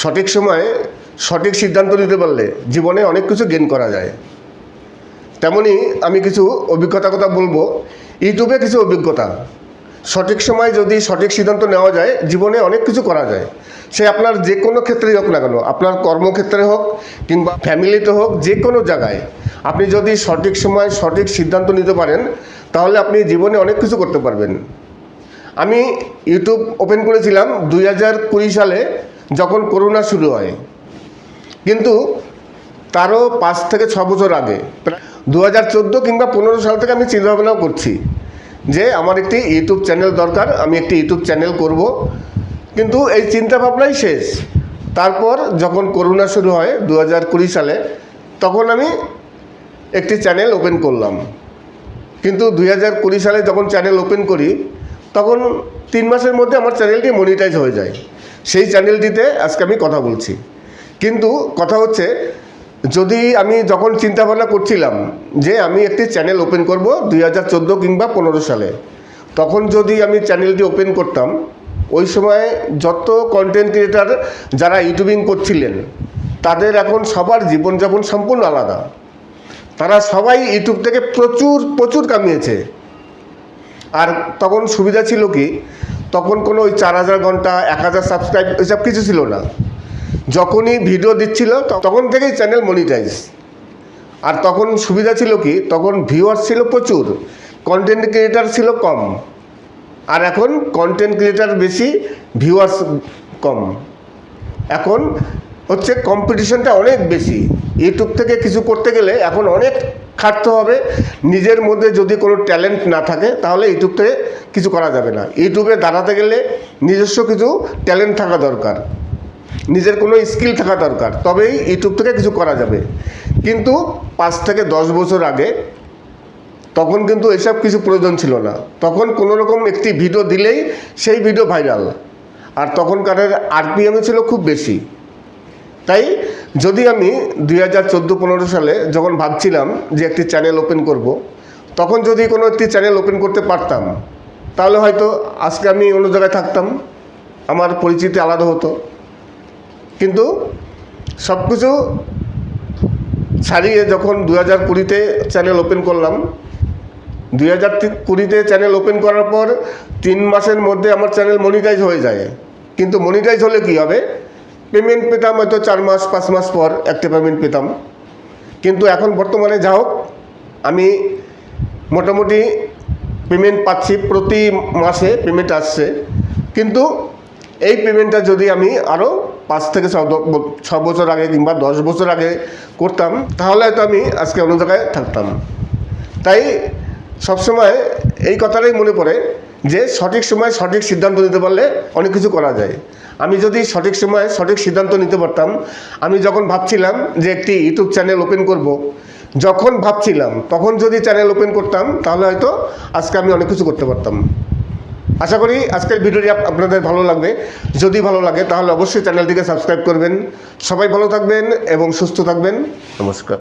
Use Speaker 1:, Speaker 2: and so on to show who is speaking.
Speaker 1: সঠিক সময়ে সঠিক সিদ্ধান্ত নিতে পারলে জীবনে অনেক কিছু গেন করা যায়। তেমনি আমি কিছু অভিজ্ঞতা কথা বলব। ইউটিউবে কিছু অভিজ্ঞতা। সঠিক সময় যদি সঠিক সিদ্ধান্ত নেওয়া যায়, জীবনে অনেক কিছু করা যায়। সে আপনার যে কোনো ক্ষেত্রেই হোক না কেন, আপনার কর্মক্ষেত্রে হোক কিংবা ফ্যামিলিতে হোক যে কোনো জায়গায় আপনি যদি সঠিক সময় সঠিক সিদ্ধান্ত নিতে পারেন, তাহলে আপনি জীবনে অনেক কিছু করতে পারবেন। আমি ইউটিউব ওপেন করেছিলাম দুই হাজার কুড়ি সালে। যখন করোনা শুরু হয়। কিন্তু তারও পাঁচ থেকে ছ বছর আগে দু হাজার চোদ্দ কিংবা পনেরো সাল থেকে আমি চিন্তাভাবনাও করছি যে আমার একটি ইউটিউব চ্যানেল দরকার, আমি একটি ইউটিউব চ্যানেল করব। কিন্তু এই চিন্তাভাবনাই শেষ। তারপর যখন করোনা শুরু হয় দু হাজার কুড়ি সালে, তখন আমি একটি চ্যানেল ওপেন করলাম। কিন্তু দুই হাজার কুড়ি সালে যখন চ্যানেল ওপেন করি, তখন তিন মাসের মধ্যে আমার চ্যানেলটি মনিটাইজ হয়ে যায়। সেই চ্যানেলটিতে আজকে আমি কথা বলছি। কিন্তু কথা হচ্ছে, যদি আমি যখন চিন্তা ভাবনা করছিলাম যে আমি একটি চ্যানেল ওপেন করব দুই হাজার চোদ্দ কিংবা পনেরো সালে, তখন যদি আমি চ্যানেলটি ওপেন করতাম, ওই সময় যত কন্টেন্ট ক্রিয়েটার যারা ইউটিউবিং করছিলেন, তাদের এখন সবার জীবনযাপন সম্পূর্ণ আলাদা। তারা সবাই ইউটিউব থেকে প্রচুর প্রচুর কামিয়েছে। আর তখন সুবিধা ছিল কি তখন কোনো ওই চার হাজার ঘণ্টা, এক হাজার সাবস্ক্রাইব এসব কিছু ছিল না। যখনই ভিডিও দিচ্ছিল তখন থেকেই চ্যানেল মনিটাইজ আর তখন সুবিধা ছিল কি? তখন ভিউয়ার্স ছিল প্রচুর কন্টেন্ট ক্রিয়েটার ছিল কম। আর এখন কন্টেন্ট ক্রিয়েটার বেশি ভিউয়ার্স কম। এখন হচ্ছে কম্পিটিশনটা অনেক বেশি। ইউটিউব থেকে কিছু করতে গেলে এখন অনেক খাটতে হবে। নিজের মধ্যে যদি কোনো ট্যালেন্ট না থাকে, তাহলে ইউটিউব থেকে কিছু করা যাবে না। ইউটিউবে দাঁড়াতে গেলে নিজস্ব কিছু ট্যালেন্ট থাকা দরকার। নিজের কোনো স্কিল থাকা দরকার। তবেই ইউটিউব থেকে কিছু করা যাবে। কিন্তু পাঁচ থেকে দশ বছর আগে তখন কিন্তু এসব কিছু প্রয়োজন ছিল না। তখন কোনো রকম একটি ভিডিও দিলেই সেই ভিডিও ভাইরাল আর তখনকার আরপিএমও ছিল খুব বেশি। তাই যদি আমি দুই হাজার চোদ্দ পনেরো সালে যখন ভাবছিলাম যে একটি চ্যানেল ওপেন করব। তখন যদি কোনো একটি চ্যানেল ওপেন করতে পারতাম, তাহলে হয়তো আজকে আমি অন্য জায়গায় থাকতাম, আমার পরিচিতি আলাদা হতো কিন্তু সব কিছু ছাড়িয়ে যখন দু হাজার কুড়িতে চ্যানেল ওপেন করলাম, দুই হাজার কুড়িতে চ্যানেল ওপেন করার পর তিন মাসের মধ্যে আমার চ্যানেল মনিটাইজ হয়ে যায় কিন্তু মনিটাইজ হলে কি হবে পেমেন্ট পেতাম হয়তো চার মাস, পাঁচ মাস পর একটা পেমেন্ট পেতাম। কিন্তু এখন বর্তমানে যা হোক, আমি মোটামুটি পেমেন্ট পাচ্ছি, প্রতি মাসে পেমেন্ট আসছে। কিন্তু এই পেমেন্টটা যদি আমি আরও পাঁচ থেকে ছ বছর আগে কিংবা দশ বছর আগে করতাম, তাহলে হয়তো আমি আজকে অন্য জায়গায় থাকতাম। তাই সবসময় এই কথাটাই মনে পড়ে যে সঠিক সময় সঠিক সিদ্ধান্ত নিতে পারলে অনেক কিছু করা যায়। আমি যদি সঠিক সময় সঠিক সিদ্ধান্ত নিতে পারতাম, আমি যখন ভাবছিলাম যে একটি ইউটিউব চ্যানেল ওপেন করব। যখন ভাবছিলাম, তখন যদি চ্যানেল ওপেন করতাম, তাহলে হয়তো আজকে আমি অনেক কিছু করতে পারতাম। আশা করি আজকের ভিডিওটি আপ- আপনাদের ভালো লাগবে। যদি ভালো লাগে, তাহলে অবশ্যই চ্যানেলটিকে সাবস্ক্রাইব করবেন। সবাই ভালো থাকবেন এবং সুস্থ থাকবেন। নমস্কার।